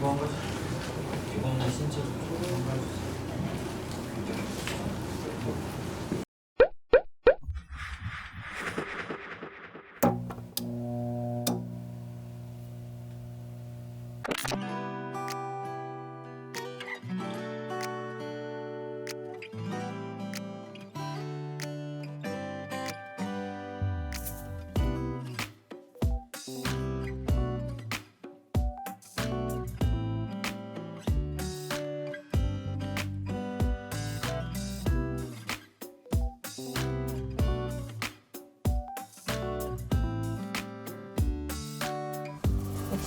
가지 이거는 신체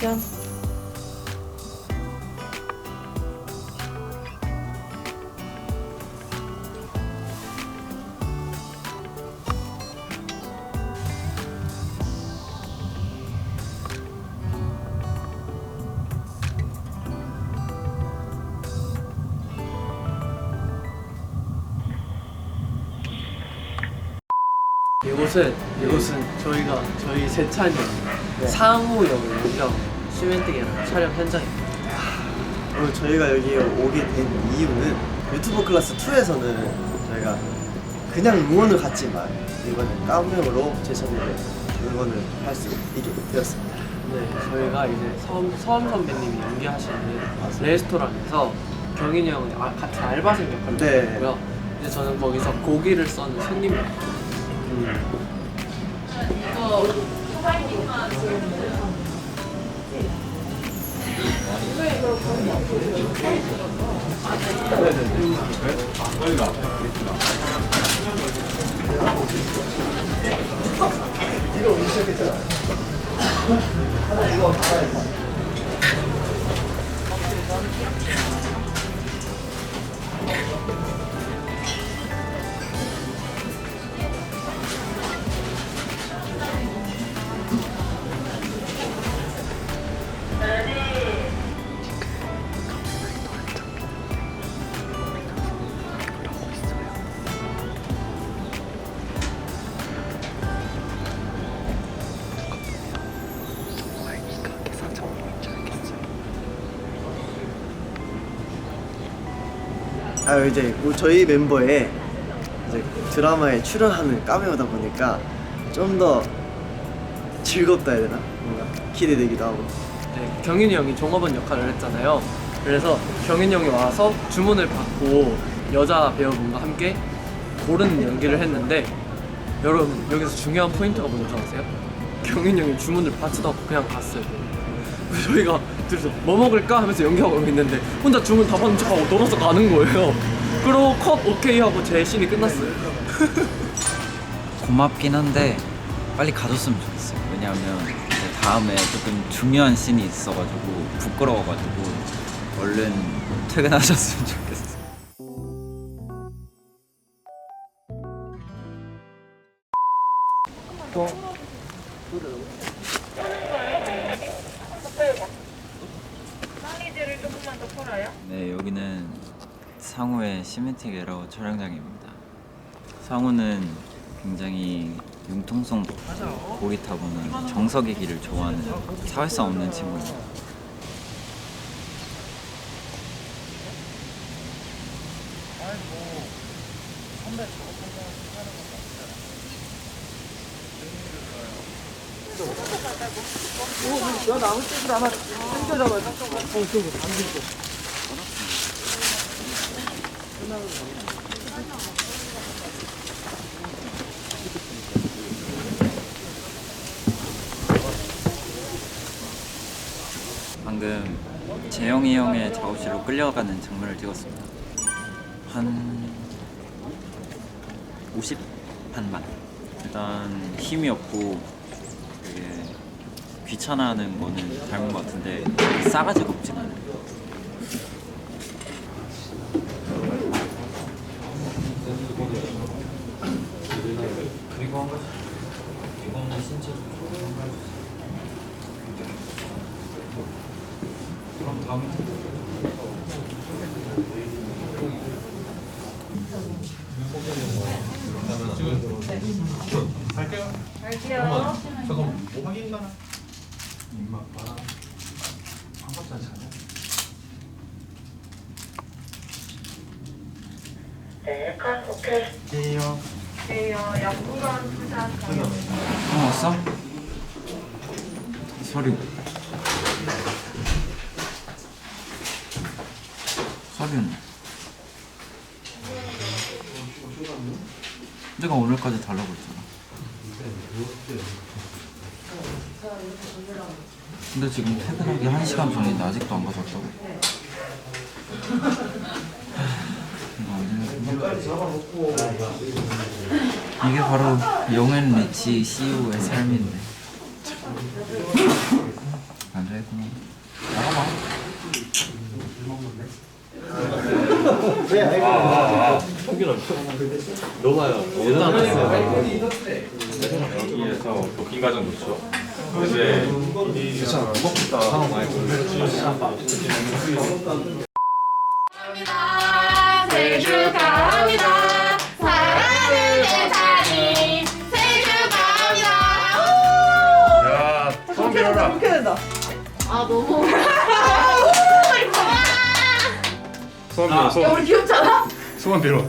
액션. 이곳은 이곳은 저희가 저희 세찬이 상우 역을 연기하고 시멘틱이랑 촬영 현장입니다. 오늘 저희가 여기 오게 된 이유는 유튜브 클래스 2에서는 저희가 그냥 응원을 갔지만 이번에 까무형으로 제천을 응원을 할 수 있게 되었습니다. 네, 저희가 이제 서음, 서음 선배님이 연기하시는 레스토랑에서 경인이 형은 아, 같은 알바생 역할을 네. 했고요. 이제 저는 거기서 고기를 써는 손님 역할. 아이 제뭐 저희 멤버의 이제 드라마에 출연하는 까메오다 보니까 좀 더 즐겁다 해야 되나? 뭔가 기대되기도 하고 네, 경인이 형이 종업원 역할을 했잖아요. 그래서 경인이 형이 와서 주문을 받고 여자 배우분과 함께 고르는 연기를 했는데 여러분 여기서 중요한 포인트가 뭔지 아세요? 경인이 형이 주문을 받지도 않고 그냥 갔어요. 그래서 저희가 둘이서 뭐 먹을까 하면서 연기하고 있는데 혼자 주문 다 받은 척하고 돌아서 가는 거예요. 그리고 컷 오케이 하고 제 씬이 끝났어요. 고맙긴 한데 빨리 가줬으면 좋겠어요. 왜냐하면 이제 다음에 조금 중요한 씬이 있어가지고 부끄러워가지고 얼른 퇴근하셨으면 좋겠어요. 네, 여기는 상우의 시멘틱 에러 촬영장입니다. 상우는 굉장히 융통성 높고 고리타고는 정석의 길을 좋아하는 사회성 없는 친구입니다. 방금 재영이 형의 작업실로 끌려가는 장면을 찍었습니다. 한 50 반만. 일단 힘이 없고 귀찮아하는 거는 닮은 것 같은데 싸가지가 없진 않아요. 갈게요. 갈게요. 네, 컷, 오케이. 네요. 네요. 양구간 부산 가요. 어, 왔어? 서류. 서류는 내가 오늘까지 달라고 했잖아. 근데 지금 퇴근하기 1시간 전인데 아직도 안 되겠구나. 이게 바로 용앤 리치 CEO의 삶인데. 안 되겠구나. 나가봐 여기에서 도킹 과정 좋죠. 이제 괜찮아. 무겁다. 상황 많이 생일 축하합니다. 사랑하는 예찬이 생일 축하합니다. 야, 소원 빌어라. 아 너무 소원 빌어. 소원. 우리 귀엽잖아. 소원 빌어.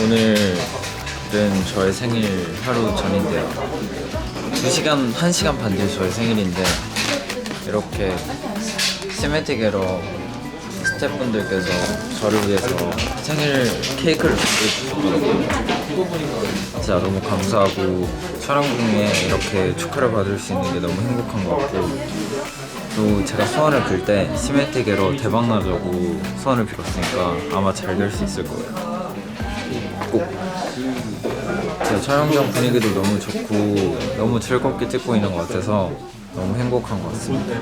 오늘은 저의 생일 하루 전인데요 2시간, 1시간 반 뒤에 저의 생일인데 이렇게 시메틱에로 스태프분들께서 저를 위해서 생일 케이크를 준비해주셨거든요 진짜 너무 감사하고 촬영 중에 이렇게 축하를 받을 수 있는 게 너무 행복한 것 같고 또 제가 소원을 빌 때 시메틱에로 대박나자고 소원을 빌었으니까 아마 잘 될 수 있을 거예요. 꼭. 제가 촬영장 분위기도 너무 좋고 너무 즐겁게 찍고 있는 것 같아서 너무 행복한 것 같습니다